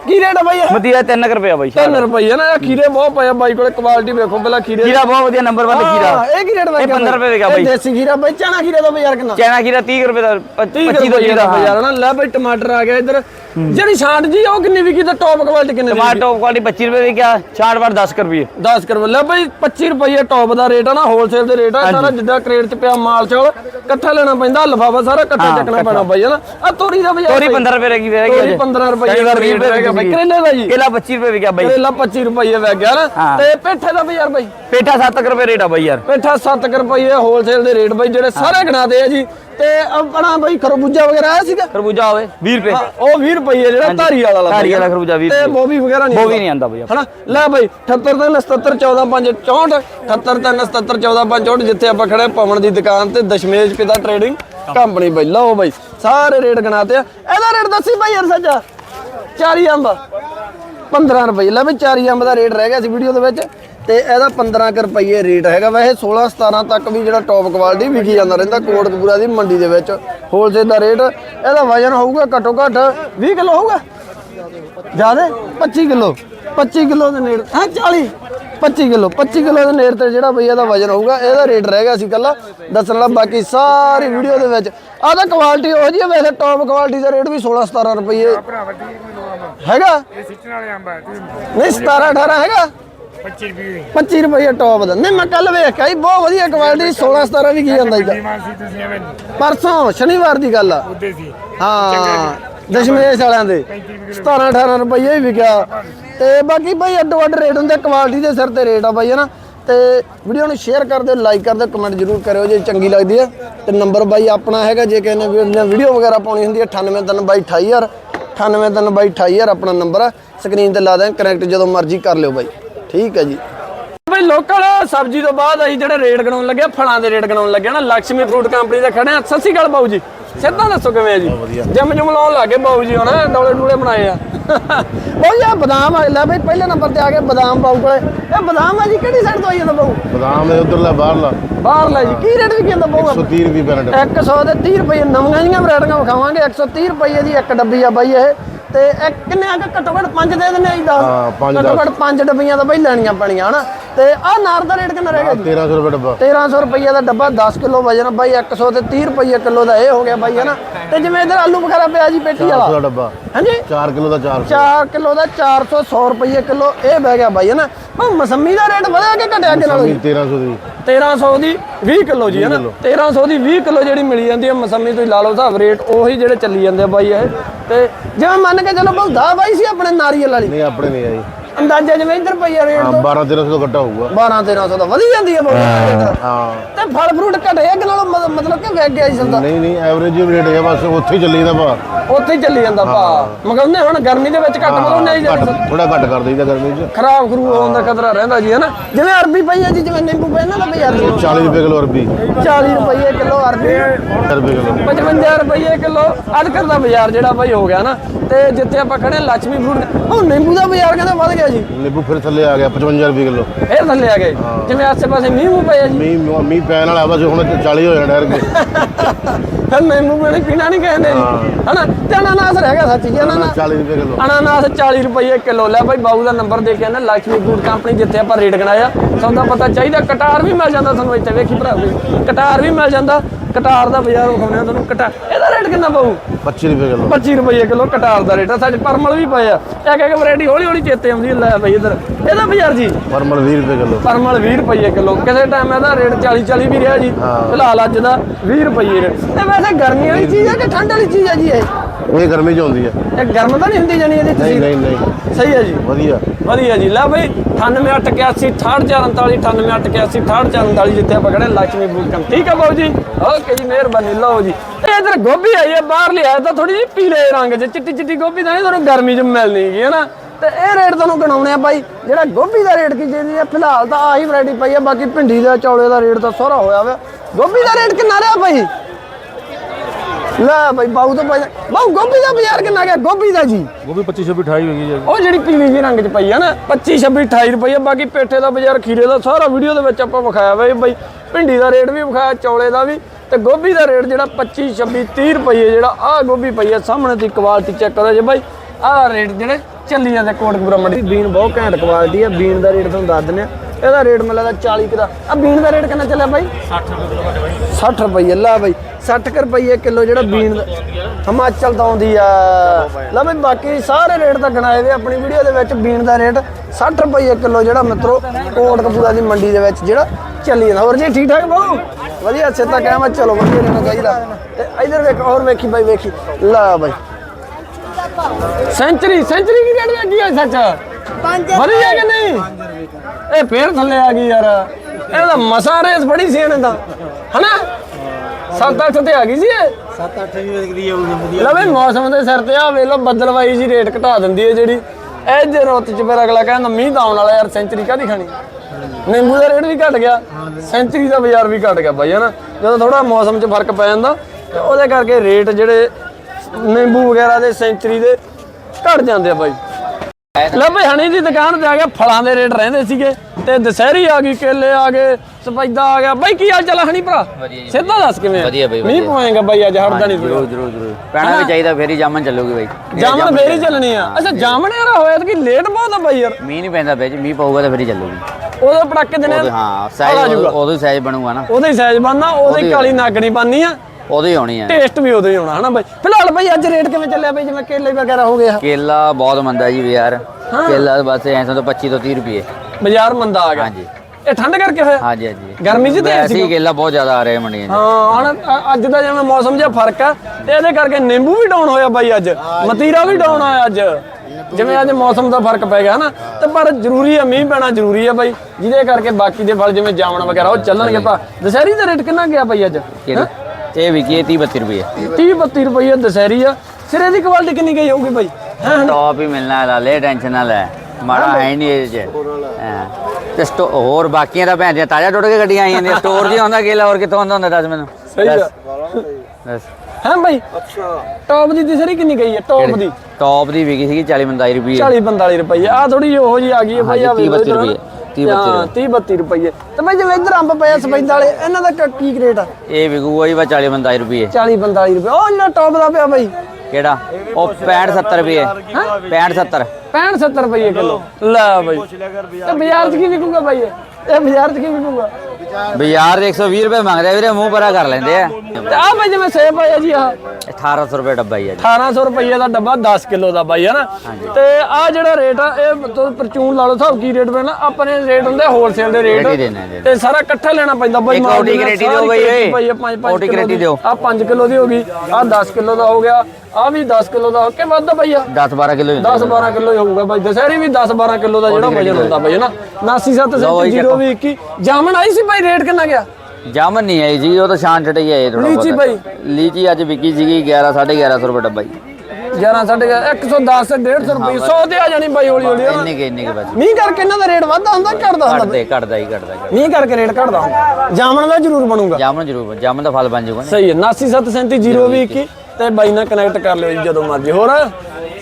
ਕੀ ਰੇਟ ਆ ਬਈ ਮਦੀਰਾ 3 ਰੁਪਏ ਬਾਈ 3 ਰੁਪਏ ਨਾ ਇਹ ਖੀਰੇ ਬਹੁਤ ਪਏ ਆ ਬਾਈ ਕੋਲੇ ਕੁਆਲਿਟੀ ਵੇਖੋ ਪਹਿਲਾਂ ਖੀਰੇ ਖੀਰਾ ਬਹੁਤ ਵਧੀਆ ਨੰਬਰ 1 ਹਾਂ, ਖੀਰਾ। ਇਹ ਕੀ ਰੇਟ ਇਹ 15 ਰੁਪਏ ਵਿਕਿਆ ਬਾਈ। ਦੇਸੀ ਖੀਰਾ ਬਈ ਚਾਣਾ ਖੀਰੇ ਦਾ ਬਈ ਯਾਰ ਕਿੰਨਾ? ਚੈਨਾ ਖੀਰਾ 30 ਰੁਪਏ ਦਾ 30 25 ਤੋਂ ਰੁਪਏ ਦਾ ਦਾ ਯਾਰ ਨਾ ਲੈ ਬਈ ਟਮਾਟਰ ਆ ਗਿਆ ਇਧਰ। ਜਿਹੜੀ ਛਾਂਟ ਜੀ ਉਹ ਕਿੰਨੀ ਵਿਕੀ ਤੇ ਟੌਪ ਕੁਆਲਿਟੀ ਕਿੰਨੀ ਵਿਕੀ? ਟਮਾਟੋ ਕੁਆਲਿਟੀ 25 ਰੁਪਏ ਵਿਕਿਆ 60 ਵਾਟ 10 ਰੁਪਏ। 10 ਕਰੋ ਲੈ ਬਈ 25 ਰੁਪਏ ਟੌਪ ਦਾ ਰੇਟ ਆ ਨਾ ਹੋਲਸੇਲ ਦੇ ਰੇਟ ਆ ਸਾਰਾ ਜਿੱਦਾਂ ਕ੍ਰੇਟ ਚ ਪਿਆ ਮਾਲ ਚੌਲ ਇਕੱਠਾ ਲੈਣਾ ਪੈਂਦਾ ਲਫਾਫਾ ਸਾਰਾ ਇਕੱਠਾ ਹਾਂ, ਚੱਕਣਾ ਪੈਣਾ ਬਈ ਹਨਾ? ਆ ਤੋਰੀ ਦਾ ਬਾਜ਼ਾਰ ਤੋਰੀ 15 ਰੁਪਏ ਰਹਿ ਗਈ ਤੋਰੀ ਗਈ 15 ਰੁਪਏ ਦਾ ਵਾਰ 20 ਰੇਟ ਰਹਿ ਗਿਆ ਬਈ। ਕਰੇਲੇ ਦਾ ਜੀ। ਕੇਲਾ 25 ਰੁਪਏ ਵਿਕਿਆ ਬਾਈ। ਕਰੇਲਾ 25 ਰੁਪਏ ਵਗ ਗਿਆ ਨਾ ਹਾਂ। ਤੇ ਪੇਠੇ ਦਾ ਬਾਜ਼ਾਰ ਬਈ। ਪੇਠਾ 7 ਰੁਪਏ ਰੇਟ ਆ ਬਾਈ ਯਾਰ। ਪੇਠਾ 7 ਰੁਪਏ ਹੋਲਸੇਲ ਦੇ ਰੇਟ ਬਈ ਜਿਹੜੇ ਸਾਰੇ ਗਿਣਾਦੇ ਆ ਜੀ। ਤੇ ਆਪਣਾ ਬਈ ਖਰਬੂਜਾ ਵਗੈਰਾ ਆਇਆ ਸੀਗਾ? ਖਰਬੂਜਾ ਹੋਵੇ 20 ਰੁਪਏ। ਹਾਂ, ਉਹ 20 ਰੁਪਏ ਜਿਹੜਾ ਧਾਰੀ ਵਾਲਾ ਲਾ ਧਾਰੀ ਵਾਲਾ ਖਰਬੂਜਾ 20 ਤੇ ਰੁਪਏ। ਬੋਬੀ ਵਗੈਰਾ ਨਹੀਂ ਬੋਬੀ ਨਹੀਂ ਆਂਦਾ ਬਈ ਹਨਾ? ਲੈ ਬਈ 78 ਤੇ 77 14 5 64 78 ਤੇ 77 14 5 64 ਜਿੱਥੇ ਆਪਾਂ ਖੜੇ ਪਵਨ ਦੀ ਦੁਕਾਨ ਤੇ ਦਸ਼ਮੇਸ਼ ਪਿਤਾ ਟ੍ਰੇਡਿੰਗ ਕੰਪਨੀ ਬਈ। ਲਓ ਬਈ ਸਾਰੇ ਰੇਟ ਗਣਾਤੇ ਆ। ਇਹਦਾ ਰੇਟ ਦੱਸੀ ਬਈ ਯਾਰ ਸੱਚਾ। ਚਾਰੀ ਅੰਬ। 15 ਰੁਪਏ। ਲੈ ਬਈ ਚਾਰੀ ਅੰਬ ਦਾ ਰੇਟ ਰਹਿ ਗਿਆ ਸੀ ਵੀਡੀਓ ਦੇ ਵਿੱਚ। ਤੇ ਇਹਦਾ 15 ਕੁ ਰੁਪਏ ਰੇਟ ਹੈਗਾ। ਵੈਸੇ 16 17 ਤੱਕ ਵੀ ਜਿਹੜਾ ਟੌਪ ਕੁਆਲਿਟੀ ਵਿਕੀ ਜਾਂਦਾ ਰਹਿੰਦਾ ਕੋਟਕਪੂਰਾ ਦੀ ਮੰਡੀ ਦੇ ਵਿੱਚ। ਹੋਲਸੇਲ ਦਾ ਰੇਟ ਇਹਦਾ ਵਜਨ ਹੋਊਗਾ ਘੱਟੋ ਘੱਟ 20 ਕਿਲੋ ਹੋਊਗਾ? ਜ਼ਿਆਦਾ? 25 ਕਿਲੋ। 25 ਕਿਲੋ ਦੇ ਨੇੜੇ ਹਾਂ 40 25 ਕਿਲੋ 25 ਕਿਲੋ ਦੇ ਨੇੜੇ ਤੇ ਜਿਹੜਾ ਬਈ ਇਹਦਾ ਵਜਨ ਹੋਊਗਾ ਇਹਦਾ ਰੇਟ ਰਹਿ ਗਿਆ ਸੀ ਕੱਲਾ ਦੱਸਣ ਵਾਲਾ ਬਾਕੀ ਸਾਰੀ ਵੀਡੀਓ ਦੇ ਵਿੱਚ। ਤਾਂ ਕੁਆਲਿਟੀ ਉਹ ਜੀ ਵੈਸੇ ਟੌਪ ਕੁਆਲਿਟੀ ਦਾ ਰੇਟ ਵੀ 16 17 ਰੁਪਏ ਹੈਗਾ? ਨਹੀਂ 17 18 ਹੈਗਾ? 25 ਰੁਪਏ 25 ਰੁਪਏ ਟੌਪ ਦਾ। ਨਹੀਂ ਮੈਂ ਕੱਲ ਵੇਖਿਆ ਜੀ ਬਹੁਤ ਵਧੀਆ ਕੁਆਲਿਟੀ 16 17 ਵੀ ਕੀ ਜਾਂਦਾ ਜੀ। ਪਰਸੋਂ ਸ਼ਨੀਵਾਰ ਦੀ ਗੱਲ ਆ। ਹਾਂ ਦਸ਼ਮੇਸ਼ ਵਾਲਿਆਂ ਦੇ। 17 18 ਰੁਪਏ ਹੀ ਵਿਕਿਆ। ਤੇ ਬਾਕੀ ਭਾਈ ਅੱਡੋ ਅੱਡ ਰੇਟ ਹੁੰਦੇ ਕੁਆਲਿਟੀ ਦੇ ਸਿਰ ਤੇ ਰੇਟ ਆ ਬਾਈ ਹਨਾ। ਤੇ ਵੀਡੀਓ ਨੂੰ ਸ਼ੇਅਰ ਕਰ ਦਿਓ ਲਾਈਕ ਕਰ ਦਿਓ ਕਮੈਂਟ ਜ਼ਰੂਰ ਕਰਿਓ ਜੇ ਚੰਗੀ ਲੱਗਦੀ ਹੈ ਤੇ ਨੰਬਰ ਬਾਈ ਆਪਣਾ ਹੈਗਾ ਜੇ ਕਿਸੇ ਨੇ ਵੀਡੀਓ ਵਗੈਰਾ ਪਾਉਣੀ ਹੁੰਦੀ ਹੈ 98 ਬਾਈ 28000 98 ਬਾਈ 28000 ਆਪਣਾ ਨੰਬਰ ਆ। ਸਕਰੀਨ ਤੇ ਲਾ ਦਾਂ ਕਨੈਕਟ ਜਦੋਂ ਮਰਜ਼ੀ ਕਰ ਲਿਓ ਬਾਈ। ਠੀਕ ਹੈ ਜੀ। ਬਈ ਲੋਕਲ ਸਬਜ਼ੀ ਤੋਂ ਬਾਅਦ ਅਸੀਂ ਜਿਹੜੇ ਰੇਟ ਗਣਾਉਣ ਲੱਗੇ ਫਲਾਂ ਦੇ ਰੇਟ ਗਣਾਉਣ ਲੱਗੇ ਨਾ ਲక్ష్ਮੀ ਫਰੂਟ ਕੰਪਨੀ ਦੇ ਖੜੇ ਆ। ਸਤਿ ਸ਼੍ਰੀ ਅਕਾਲ ਬਾਊ ਜੀ। ਸਿੱਧਾ ਦੱਸੋ ਕਿਵੇਂ ਆ ਜੀ? ਜਿਮ ਜੁਮ ਲਾਉਣ ਲੱਗੇ ਬਾਊ ਜੀ ਹੁਣ ਡੋਲੇ ਡੂਲੇ ਬਣਾਏ ਆ। ਬਾਊ ਜੀ ਬਦਾਮ ਆ ਲੈ ਬਈ ਪਹਿਲੇ ਨੰਬਰ ਤੇ ਆ ਗਏ ਬਦਾਮ ਬਾਊ ਕੋਲੇ। ਇਹ ਬਦਾਮ ਆ ਜੀ ਕਿਹੜੀ ਸਾਈਡ ਤੋਂ ਆਈ ਜਾਂਦਾ ਬਾਊ? ਬਦਾਮ ਇਹ ਉਧਰਲਾ ਬਾਹਰਲਾ। ਬਾਹਰ ਲੈ ਜੀ ਕੀ ਰੇਟ ਵੀ ਕਹਿੰਦਾ ਬਾਊ? 130 ਰੁਪਏ ਪੈਨਟ 100 ਦੇ 30 ਰੁਪਏ ਨਵੀਆਂ ਜੀਆਂ ਵੈਰਾਈਟੀਆਂ ਵਿਖਾਵਾਂਗੇ 130 ਰੁਪਏ ਦੀ ਇੱਕ ਡੱਬੀ ਆ ਬਾਈ ਇਹ। ਤੇ ਇਹ ਕਿੰਨੇ ਆ ਕੇ ਘੱਟੋ ਘੱਟ 5 ਦੇ ਦਿੰਦੇ ਆ ਜੀ ਹਾਂ, ਪੰਜ ਘੱਟੋ ਦਸ। ਘੱਟ 5 ਡੱਬੀਆਂ ਤਾਂ ਬਾਈ ਲੈਣੀਆਂ ਪੈਣੀਆਂ ਹਨਾ ਤੇ ਆਹ ਨਾਰ ਦਾ ਰੇਟ ਕਿੰਨਾ ਰਹਿ ਗਿਆ ਜੀ? 1300 ਰੁਪਏ ਡੱਬਾ। 1300 ਰੁਪਏ ਦਾ ਡੱਬਾ 10 ਕਿਲੋ ਵਜਨ ਬਾਈ 100 ਤੇ 30 ਰੁਪਏ ਕਿਲੋ ਦਾ ਇਹ ਹੋ ਗਿਆ ਬਾਈ ਹਨਾ? ਤੇ ਜਿਵੇਂ ਇਧਰ ਆਲੂ ਬੁਖਾਰਾ ਪਿਆ ਜੀ ਪੇਟੀ 400 ਦਾ ਵਾਲਾ। ਡੱਬਾ। ਹਾਂਜੀ? 4 ਕਿਲੋ ਦਾ 400 4 ਕਿਲੋ ਦਾ 400 100 ਰੁਪਏ ਕਿਲੋ ਇਹ ਬਹਿ ਗਿਆ ਬਾਈ ਹਨਾ? ਮਸੰਮੀ ਦਾ ਰੇਟ ਵਧਿਆ ਕਿ ਘਟਿਆ ਅੱਗੇ ਨਾਲੋਂ ਜੀ? 1300 ਦੀ। 1300 ਦੀ 20 ਕਿਲੋ ਜੀ ਹੈ ਨਾ 1300 ਦੀ 20 ਕਿਲੋ ਜਿਹੜੀ ਮਿਲੀ ਜਾਂਦੀ ਹੈ ਮਸੰਮੀ ਤੁਸੀਂ ਲਾ ਲਓ ਹਿਸਾਬ ਰੇਟ ਉਹੀ ਜਿਹੜੇ ਚੱਲੀ ਜਾਂਦੇ ਆ ਬਾਈ ਇਹ। ਤੇ ਜਿਵੇਂ ਮੰਨ ਕੇ ਚਲੋ ਬਲਦਾ ਬਾਈ ਸੀ ਆਪਣੇ ਨਾਰੀਅਲ ਵਾਲੀ। ਨਹੀਂ ਆਪਣੇ ਨਹੀਂ ਆਈ। ਅੰਦਾਜ਼ਾ ਜਿਵੇਂ ਇੱਧਰ ਪਈ ਆ ਰੇਟ ਤੋਂ। 12 1300 ਤੋਂ ਘੱਟਾ ਹੋਊਗਾ। 12 1300 ਦਾ ਵਧੀ ਜਾਂਦੀ ਹੈ ਬਹੁਤ ਹਾਂ। ਤੇ ਫਲ ਫਰੂਟ ਘਟੇ ਅੱਗੇ ਨਾਲੋਂ ਮਤ- ਮਤਲਬ ਕਿ ਵਗ ਗਿਆ ਜੀ ਸੰਦਾ। ਨਹੀਂ ਨਹੀਂ ਐਵਰੇਜ ਰੇਟ ਹੈ ਬਸ ਉੱਥੇ ਹੀ ਚੱਲੀ ਦਾ ਭਾ। ਉੱਥੇ ਹੀ ਚੱਲੀ ਜਾਂਦਾ ਭਾ। ਮਗਾਉਂਦੇ ਹੁਣ ਗਰਮੀ ਦੇ ਵਿੱਚ ਘੱਟ ਮਗਾਉਂਦੇ ਹੀ ਜਾਂਦੇ ਥੋੜਾ ਘੱਟ ਕਰ ਦਈਦਾ ਗਰਮੀ 'ਚ। ਖਰਾਬ ਖਰੂ ਹੋਣ ਦਾ ਖਤਰਾ ਰਹਿੰਦਾ ਜੀ ਹੈ ਨਾ ਜਿਵੇਂ ਅਰਬੀ ਪਈ ਹੈ ਜੀ ਜਿਵੇਂ ਨਿੰਬੂ ਪਏ ਨਾ ਤਾਂ ਬਈ ਅਰਬੀ। 40 ਰੁਪਏ ਕਿਲੋ ਅਰਬੀ। 40 ਰੁਪਏ ਕਿਲੋ ਅਰਬੀ। 40 ਰੁਪਏ ਕਿਲੋ। 55 ਰੁਪਏ ਕਿਲੋ। ਅਦਕਰ ਦਾ ਬਾਜ਼ਾਰ ਜਿਹੜਾ ਬਾਈ ਹੋ ਗਿਆ ਨਾ ਤੇ ਜਿੱਥੇ ਆਪਾਂ ਖੜੇ ਲక్ష్ਮੀ ਫਰੂਟ। ਉਹ ਨਿੰਬੂ ਦਾ ਬਾਜ਼ਾਰ ਕਹਿੰਦਾ ਵੱਧ ਗਿਆ ਜੀ? ਨਿੰਬੂ ਫਿਰ ਥੱਲੇ ਆ ਗਿਆ 55 ਰੁਪਏ ਕਿਲੋ। ਫੇਰ ਥੱਲੇ ਆ ਗਏ? ਜਿਵੇਂ ਆਸੇ ਪਾਸੇ ਮੀਂਹ ਮੂੰਹ ਪਏ ਆ ਜੀ? ਮੀਂਹ ਮੀਂਹ ਪੈਣ ਵਾਲਾ ਬਸ ਹੁਣ 40 ਹੋ ਜਾਣਾ ਠਹਿਰ ਕੇ। ਫਿਰ ਨਿੰਬੂ ਪਾਣੀ ਪੀਣਾ ਨਹੀਂ ਕਹਿੰਦੇ ਜੀ। ਹਨਾ? ਤੇ ਅਨਾਨਾਸ ਰਹਿ ਗਿਆ ਸੱਚ ਜੀ ਅਨਾਨਾਸ 40 ਰੁਪਏ ਕਿਲੋ। ਅਨਾਨਾਸ 40 ਰੁਪਏ ਕਿਲੋ। ਲੈ ਬਾਈ ਬਾਊ ਦਾ ਨੰਬਰ ਦੇ ਕੇ ਆਂਦਾ ਲక్ష్ਮੀ ਫੂਡ ਕੰਪਨੀ ਜਿੱਥੇ ਆਪਾਂ ਰੇਟ ਗਣਾਇਆ। ਸੌਦਾ ਪਤਾ ਚਾਹੀਦਾ ਕਟਾਰ ਵੀ ਮਿਲ ਜਾਂਦਾ ਤੁਹਾਨੂੰ ਇੱਥੇ। ਵੇਖੀ ਭਰਾ ਵੀ ਕਟਾਰ ਵੀ ਮਿਲ ਜਾਂਦਾ। ਕਟਾਰ ਦਾ ਬਾਜ਼ਾਰ ਵਿਖਾਉਂਦੇ ਆ ਤੁਹਾਨੂੰ ਕਟਾ ਇਹਦਾ ਰੇਟ ਕਿੰਨਾ ਪਊ? 25 ਰੁਪਏ ਕਿਲੋ। 25 ਰੁਪਏ ਕਿਲੋ ਕਟਾਰ ਦਾ ਰੇਟ ਆ ਸਾਡੇ ਪਰਮਲ ਵੀ ਪਏ ਆ। ਇੱਕ ਇੱਕ ਵੈਰਾਈਟੀ ਹੌਲੀ ਹੌਲੀ ਚੇਤੇ ਆਉਂਦੀ। ਲੈ ਬਈ ਇਧਰ। ਇਹਦਾ ਬਾਜ਼ਾਰ ਜੀ? ਪਰਮਲ 20 ਰੁਪਏ ਕਿਲੋ। ਪਰਮਲ 20 ਰੁਪਏ ਕਿਲੋ। ਕਿਸੇ ਟਾਈਮ ਇਹਦਾ ਰੇਟ 40 40 ਵੀ ਰਿਹਾ ਜੀ। ਫਿਲਹਾਲ ਅੱਜ ਦਾ 20 ਰੁਪਏ ਰੇਟ। ਇਹ ਵੈਸੇ ਗਰਮੀ ਵਾਲੀ ਚੀਜ਼ ਹੈ ਕਿ ਠੰਡ ਵਾਲੀ ਚੀਜ਼ ਹੈ ਜੀ ਇਹ? ਇਹ ਗਰਮੀ ਚ ਹੁੰਦੀ ਹੈ ਇਹ ਗਰਮ ਤਾਂ ਨਹੀਂ ਹੁੰਦੀ ਜਾਨੀ ਇਹਦੀ ਨਹੀਂ ਤੁਸੀਂ? ਨਹੀਂ ਨਹੀਂ। ਸਹੀ ਹੈ ਜੀ। ਵਧੀਆ। ਵਧੀਆ ਜੀ। ਲੈ ਬਈ 9881 68439 9881 68439 ਜਿੱਥੇ ਆਪਾਂ ਖੜੇ ਲక్ష్ਮੀ ਬੂਟ ਕੰਮ ਠੀਕ ਹੈ ਬਾਬੂ ਜੀ? ਓਕੇ ਜੀ ਮਿਹਰਬਾਨੀ। ਲਓ ਜੀ। ਇਹ ਇਧਰ ਗੋਭੀ ਆਈ ਹੈ ਬਾਹਰ ਲਿਆ ਤਾਂ ਥੋੜੀ ਜਿਹੀ ਪੀਲੇ ਰੰਗ 'ਚ ਚਿੱਟੀ ਚਿੱਟੀ ਗੋਭੀ ਤਾਂ ਨਹੀਂ ਤੁਹਾਨੂੰ ਗਰਮੀ 'ਚ ਮਿਲਣੀ ਹੈਗੀ ਹੈ ਨਾ ਤੇ ਇਹ ਰੇਟ ਤੁਹਾਨੂੰ ਗਣਾਉਣੇ ਆ ਬਾਈ। ਜਿਹੜਾ ਗੋਭੀ ਦਾ ਰੇਟ ਕੀ ਜਿਹੜੀ ਹੈ ਫਿਲਹਾਲ ਤਾਂ ਆਹੀ ਵੈਰਾਈਟੀ ਪਈ ਹੈ ਬਾਕੀ ਭਿੰਡੀ ਦਾ ਚੌਲੇ ਦਾ ਰੇਟ ਤਾਂ ਸੋਹਰਾ ਹੋਇਆ ਵਾ। ਗੋਭੀ ਦਾ ਰੇਟ ਕਿੰਨਾ ਰਿਹਾ ਬਾਈ? ਲੈ ਬਾਈ ਬਾਊ ਤੋਂ ਬਾਈ ਬਾਊ ਗੋਭੀ ਦਾ ਬਾਜ਼ਾਰ ਕਿੰਨਾ ਗਿਆ ਗੋਭੀ ਦਾ ਜੀ। ਗੋਭੀ 25 26 28 ਹੋ ਗਈ ਜੀ। ਉਹ ਜਿਹੜੀ ਪੀਲੀ ਜਿਹੀ ਰੰਗ 'ਚ ਪਈ ਆ ਨਾ 25 26 28 ਰੁਪਏ ਬਾਕੀ ਪੇਠੇ ਦਾ ਬਾਜ਼ਾਰ ਖੀਰੇ ਦਾ ਸਾਰਾ ਵੀਡੀਓ ਦੇ ਵਿੱਚ ਆਪਾਂ ਵਿਖਾਇਆ ਵਾ ਬਈ। ਭਿੰਡੀ ਦਾ ਰੇਟ ਵੀ ਵਿਖਾਇਆ ਚੌਲੇ ਦਾ ਵੀ। ਤੇ ਗੋਭੀ ਦਾ ਰੇਟ ਜਿਹੜਾ 25 26 30 ਰੁਪਏ ਜਿਹੜਾ ਆਹ ਗੋਭੀ ਪਈ ਆ ਸਾਹਮਣੇ ਦੀ ਕੁਆਲਿਟੀ ਚੈੱਕ ਕਰੋ ਜੇ ਬਾਈ। ਆਹ ਰੇਟ ਜਿਹੜੇ ਚੱਲੀ ਜਾਂਦੇ ਕੋਟਕਪੂਰਾ ਮੰਡੀ ਬੀਨ ਬਹੁਤ ਘੈਂਟ ਕੁਆਲਿਟੀ ਆ ਬੀਨ ਦਾ ਰੇਟ ਤੁਹਾਨੂੰ ਦੱਸ ਦਿੰਦੇ ਆ। ਇਹਦਾ ਰੇਟ ਮੈਨੂੰ ਲੱਗਦਾ 40 ਕੁ ਦਾ। ਆ ਬੀਨ ਦਾ ਰੇਟ ਕਿੰਨਾ ਚੱਲਿਆ ਬਾਈ? 60 ਰੁਪਏ ਲੈ ਬਈ। 60 ਕੁ ਰੁਪਏ ਕਿਲੋ ਜਿਹੜਾ ਬੀਨ ਦਾ ਹਿਮਾਚਲ ਤੋਂ ਆਉਂਦੀ ਆ। ਲੈ ਬਈ ਬਾਕੀ ਸਾਰੇ ਰੇਟ ਤਾਂ ਗਣਾਏ ਵੇ ਆਪਣੀ ਵੀਡੀਓ ਦੇ ਵਿੱਚ ਬੀਨ ਦਾ ਰੇਟ 60 ਰੁਪਏ ਕਿਲੋ ਜਿਹੜਾ ਮਿੱਤਰੋ ਕੋਟਕਪੂਰਾ ਦੀ ਮੰਡੀ ਦੇ ਵਿੱਚ ਜਿਹੜਾ ਚੱਲੀ ਜਾਂਦਾ। ਹੋਰ ਜੀ ਠੀਕ ਠਾਕ ਬਾਬੂ ਵਧੀਆ ਸਿੱਧਾ ਕਹਿਆ ਮੈਂ ਚਲੋ ਵਧੀਆ ਰਹਿਣਾ ਚਾਹੀਦਾ। ਤੇ ਇਧਰ ਵੇਖ ਹੋਰ ਵੇਖੀ ਬਾਈ ਵੇਖੀ। ਲੈ ਬਾਈ। ਸੈਂਚਰੀ ਸੈਂਚਰੀ ਕੀ ਰੇਟ ਲੱਗੀ ਹੋਈ ਸੱਚ ਵਧੀਆ ਕਿ ਨਹੀਂ? ਇਹ ਫੇਰ ਥੱਲੇ ਆ ਗਈ ਯਾਰ। ਇਹਦਾ ਮਸਾ ਰੇਸ ਬੜੀ ਸੀ ਇਹਨੇ ਤਾਂ। ਹਨਾ? 7-8 ਤੇ ਆ ਗਈ ਸੀ ਇਹ? 7-8 ਵੀ ਵਿਕਦੀ ਆਉਂਦੀ ਵਧੀਆ ਲੈ ਬਈ ਮੌਸਮ ਦੇ ਸਿਰ ਤੇ ਆ ਵੇਖ ਲੋ ਬੱਦਲਵਾਈ ਜੀ ਰੇਟ ਘਟਾ ਦਿੰਦੀ ਹੈ ਜਿਹੜੀ। ਇਹ ਜੇ ਰੁੱਤ ਚ ਫਿਰ ਅਗਲਾ ਕਹਿੰਦਾ ਮੀਂਹ ਤਾਂ ਆਉਣ ਵਾਲਾ ਯਾਰ ਸੈਂਚਰੀ ਕਾਦੀ ਖਾਣੀ? ਨਿੰਬੂ ਦਾ ਰੇਟ ਵੀ ਘਟ ਗਿਆ। ਸੈਂਚਰੀ ਦਾ ਬਾਜ਼ਾਰ ਵੀ ਘਟ ਗਿਆ ਬਾਈ ਹਨਾ ਜਦੋਂ ਥੋੜਾ ਮੌਸਮ 'ਚ ਫ਼ਰਕ ਪੈ ਜਾਂਦਾ ਤੇ ਉਹਦੇ ਕਰਕੇ ਰੇਟ ਜਿਹੜੇ ਨਿੰਬੂ ਵਗੈਰਾ ਦੇ ਸੈਂਚਰੀ ਦੇ ਘਟ ਜਾਂਦੇ ਆ ਬਾਈ। ਲੈ ਭਾਈ ਹਣੀ ਦੀ ਦੁਕਾਨ ਤੇ ਆ ਗਿਆ ਫਲਾਂ ਦੇ ਰੇਟ ਰਹਿੰਦੇ ਸੀਗੇ ਤੇ ਦਸ਼ਹਿਰੀ ਆ ਗਈ ਕੇਲੇ ਆ ਗਏ ਸਫੈਦਾ ਆ ਗਿਆ। ਬਾਈ ਕੀ ਹਾਲ ਚਾਲ ਹਣੀ ਭਰਾ। ਸਿੱਧਾ ਦੱਸ ਕਿਵੇਂ? ਵਧੀਆ ਬਾਈ, ਮੀਂਹ। ਪਵਾਏਗਾ ਬਾਈ ਅੱਜ ਹਟਦਾ ਨਹੀਂ ਜਰੂਰ ਜਰੂਰ ਜਰੂਰ। ਪੈਣਾ ਵੀ ਚਾਹੀਦਾ ਫੇਰ ਹੀ ਜਾਮਨ ਚੱਲੂਗੀ ਬਾਈ। ਜਾਮਣ ਫੇਰ ਹੀ ਚੱਲਣੀ ਆ। ਅੱਛਾ ਜਾਮਣ ਯਾਰ ਹੋਇਆ ਕਿ ਲੇਟ ਬਹੁਤ ਆ ਬਾਈ ਯਾਰ। ਮੀਂਹ ਨਹੀਂ ਪੈਂਦਾ ਵਿੱਚ ਮੀਂਹ ਪਊਗਾ ਤਾਂ ਫੇਰ ਹੀ ਚੱਲੂਗੀ। ਉਹਦੇ ਪੜਾਕੇ ਦਿਨੇ ਹਾਂ ਸਾਈਜ਼ ਹੀ ਸਾਈਜ਼ ਬਣੂਗਾ ਨਾ। ਉਹਦੇ ਸਾਈਜ਼ ਬੰਨਾ ਉਹਦੀ ਕਾਲੀ ਨਾਗਣੀ ਬੰਨੀ ਆ। ਉਦੋਂ ਹੀ ਆਉਣੀ ਆ। ਟੇਸਟ ਵੀ ਉਦੋਂ ਹੀ ਹੋਣਾ ਹਨਾ ਬਾਈ? ਫਿਲਹਾਲ ਬਾਈ ਅੱਜ ਰੇਟ ਕਿਵੇਂ ਚੱਲਿਆ ਬਾਈ? ਜਿਵੇਂ ਕੇਲੇ ਵਗੈਰਾ ਹੋ ਗਿਆ ਕੇਲਾ ਬਹੁਤ ਮੰਦਾ ਜੀ ਯਾਰ ਕੇਲਾ ਬਸ ਐਸਾ ਤੋਂ 25 ਤੋਂ 30 ਰੁਪਏ। ਬਾਜ਼ਾਰ ਮੰਦਾ ਆ ਗਿਆ। ਹਾਂਜੀ। ਇਹ ਠੰਡ ਕਰਕੇ ਹੋਇਆ? ਹਾਂਜੀ ਹਾਂਜੀ। ਗਰਮੀ 'ਚ ਤੇ ਵੈਸੇ ਸੀ ਹੀ ਕੇਲਾ ਬਹੁਤ ਜ਼ਿਆਦਾ ਆ ਰਿਹਾ ਮੰਡੀਆਂ 'ਚ। ਹਾਂ ਹੁਣ ਅ- ਅੱਜ ਦਾ ਜਿਵੇਂ ਮੌਸਮ ਜਿਹਾ ਫ਼ਰਕ ਆ ਤੇ ਇਹਦੇ ਕਰਕੇ ਨਿੰਬੂ ਵੀ ਡਾਊਨ ਹੋਇਆ ਬਾਈ ਅੱਜ। ਮਤੀਰਾ ਵੀ ਡਾਊਨ ਹੋਇਆ ਅੱਜ। ਜਿਵੇਂ ਅੱਜ ਮੌਸਮ ਦਾ ਫ਼ਰਕ ਪੈ ਗਿਆ ਨਾ ਤੇ ਪਰ ਜ਼ਰੂਰੀ ਆ ਮੀਂਹ ਪੈਣਾ ਜ਼ਰੂਰੀ ਆ ਬਾਈ ਜਿਹਦੇ ਕਰਕੇ ਬਾਕੀ ਦੇ ਫਲ ਜਿਵੇਂ ਜਾਮਣ ਵਗੈਰਾ ਉਹ ਚੱਲਣਗੇ ਭਾ ਦਸ਼ਹਿਰੀ ਦਾ ਰੇਟ ਕਿੰਨਾ ਗਿਆ ਬਾਈ ਅੱਜ? ਕੇਲਾ ਇਹ ਵਿਕੀ 30 32 ਰੁਪਏ 30 32 ਰੁਪਏ ਦਸ਼ਹਿਰੀ ਆ। ਸਿਰੇ ਦੀ ਕੁਆਲਿਟੀ ਕਿੰਨੀ ਗਈ ਹੋਊਗੀ ਬਾਈ? ਹੈਂ ਟੌਪ ਹੀ ਮਿਲਣਾ ਲਾਲੇ ਟੈਨਸ਼ਨ ਨਾ ਲੈ। ਮਾੜਾ ਹੈ। ਨਹੀਂ ਇਹ ਚ ਹਾਂ। ਤੇ ਸਟੋ ਹੋਰ ਬਾਕੀਆਂ ਦਾ ਭੈਣ ਜੀ ਤਾਜ਼ਾ ਟੁੱਟ ਕੇ ਗੱਡੀਆਂ ਆਈਆਂ ਨੇ। ਸਟੋਰ ਜੀ ਆਉਂਦਾ ਕੇਲਾ ਹੋਰ ਕਿੱਥੋਂ ਆਉਂਦਾ ਹੁੰਦਾ ਦੱਸ ਮੈਨੂੰ। ਸਹੀ ਆ। ਦੱਸ। ਹੈਂ ਬਾਈ? ਅੱਛਾ। ਟੌਪ ਦੀ ਦਸ਼ਹਿਰੀ ਕਿੰਨੀ ਗਈ ਹੈ? ਟੌਪ ਦੀ। ਟੌਪ ਦੀ ਵਿਕੀ ਸੀਗੀ 40 45 ਰੁਪਏ 40 45 ਰੁਪਏ ਆ ਥੋੜੀ ਜਿਹੀ ਉਹੋ ਜੀ ਆ ਗਈ ਹੈ ਬਾਈ ਆ ਹਾਂਜੀ, ਵੇਖ ਲਓ 30 ਇੱਧਰ ਤੀਹ ਬੱਤੀ ਹਾਂ, ਤੀਹ 32 ਰੁਪਏ ਤੇ ਬਾਈ ਜਿਵੇਂ ਇੱਧਰ ਅੰਬ ਪਿਆ ਸਫੈਦਾ ਵਾਲੇ ਇਹਨਾਂ ਦਾ ਕ- ਕੀ ਰੇਟ ਆ? ਇਹ ਵਿਕੂਗਾ ਜੀ ਬਸ 40 45 ਰੁਪਏ 40 45 ਰੁਪਏ ਉਹ ਜਿਹੜਾ ਟੌਪ ਦਾ ਪਿਆ ਬਾਈ। ਕਿਹੜਾ? ਉਹ 65 70 ਰੁਪਏ। 65 70 65 70 ਰੁਪਏ ਕਿਲੋ। ਲੈ ਬਾਈ। ਤੇ ਬਾਜ਼ਾਰ 'ਚ ਕੀ ਵਿਕੂਗਾ ਬਾਈ ਇਹ? ਇਹ ਬਾਜ਼ਾਰ 'ਚ ਕੀ ਵਿਕੂਗਾ? ਬਾਜ਼ਾਰ ਦੇ 120 ਰੁਪਏ ਮੰਗਦੇ ਵੀਰੇ ਮੂੰਹ ਪਰਾ ਕਰ ਲੈਂਦੇ ਆ। ਆ ਬਾਈ ਜਿਵੇਂ ਸੇਬ ਆਇਆ ਜੀ ਆ 1800 ਰੁਪਏ ਡੱਬਾ ਹੀ ਆ ਜੀ। 1800 ਰੁਪਏ ਦਾ ਡੱਬਾ 10 ਕਿਲੋ ਦਾ ਬਾਈ ਹੈ ਨਾ? ਤੇ ਆ ਜਿਹੜਾ ਰੇਟ ਆ ਇਹ ਤੋਂ ਪਰਚੂਨ ਲਾ ਲਓ ਹਿਸਾਬ ਕੀ ਰੇਟ ਪੈਣਾ? ਆਪਣੇ ਰੇਟ ਹੁੰਦੇ ਹੋਲਸੇਲ ਦੇ ਰੇਟ। ਤੇ ਸਾਰਾ ਇਕੱਠਾ ਲੈਣਾ ਪੈਂਦਾ ਬਾਈ ਮਾਲ ਨਾਲ। ਕਰੇਟੀ ਦਿਓ ਬਾਈ 5 5 ਓਟੀ ਕਰੇਟੀ ਦਿਓ। ਆ 5 ਕਿਲੋ ਦੀ ਹੋ ਗਈ ਆ 10 ਕਿਲੋ ਦਾ ਹੋ ਗਿਆ ਆ ਵੀ 10 ਕਿਲੋ ਦਾ। ਹੋ ਕੇ ਵੱਧ ਬਾਈ ਆ? 10 12 ਕਿਲੋ 10 12 ਕਿਲੋ ਹੀ ਹੋਊਗਾ ਬਾਈ। ਦਸਹਿਰੀ ਵੀ 10 12 ਕਿਲੋ ਦਾ ਜਿਹੜਾ ਵਜਨ ਹੁੰਦਾ ਬਾਈ ਹੈ ਨਾ? 997 ਵੀ 21 ਜਾਮਣ ਆਈ ਸੀ ਬਾਈ ਰੇਟ ਕਿੰਨਾ ਗਿਆ? ਜਾਮਨ ਨਹੀਂ ਆਈ ਜੀ ਉਹ ਤਾਂ ਸ਼ਾਨ ਛਟਈ ਆਏ ਥੋੜਾ ਲੀਚੀ ਬਾਈ? ਲੀਚੀ ਅੱਜ ਵਿਕੀ ਸੀਗੀ 11 1150 ਰੁਪਏ ਡੱਬਾ ਜੀ। 11 ਸਾਢੇ 110 ਤੇ 150 ਰੁਪਏ। 100 ਤੇ ਆ ਜਾਣੀ ਬਾਈ ਹੌਲੀ ਹੌਲੀ ਇੰਨੇ ਕੇ ਇੰਨੇ ਕੇ ਬਸ। ਮੀਂਹ ਕਰਕੇ ਇਹਨਾਂ ਦਾ ਰੇਟ ਵੱਧਦਾ ਹੁੰਦਾ ਘਟਦਾ ਹੁੰਦਾ? ਘਟਦੇ ਘਟਦਾ ਹੀ ਘਟਦਾ। ਮੀਂਹ ਕਰਕੇ ਰੇਟ ਘਟਦਾ ਹੁੰਦਾ। ਜਾਮਣ ਦਾ ਜ਼ਰੂਰ ਬਣੂਗਾ। ਜਾਮਨ ਜ਼ਰੂਰ ਜਾਮਨ ਦਾ ਫਲ ਬਣ ਜਾਊਗਾ ਸਹੀ ਹੈ 97373021 ਤੇ ਬਾਈ ਨਾਲ ਕਨੈਕਟ ਕਰ ਲਿਓ ਜੀ ਜਦੋਂ ਮਰਜ਼ੀ। ਹੋਰ?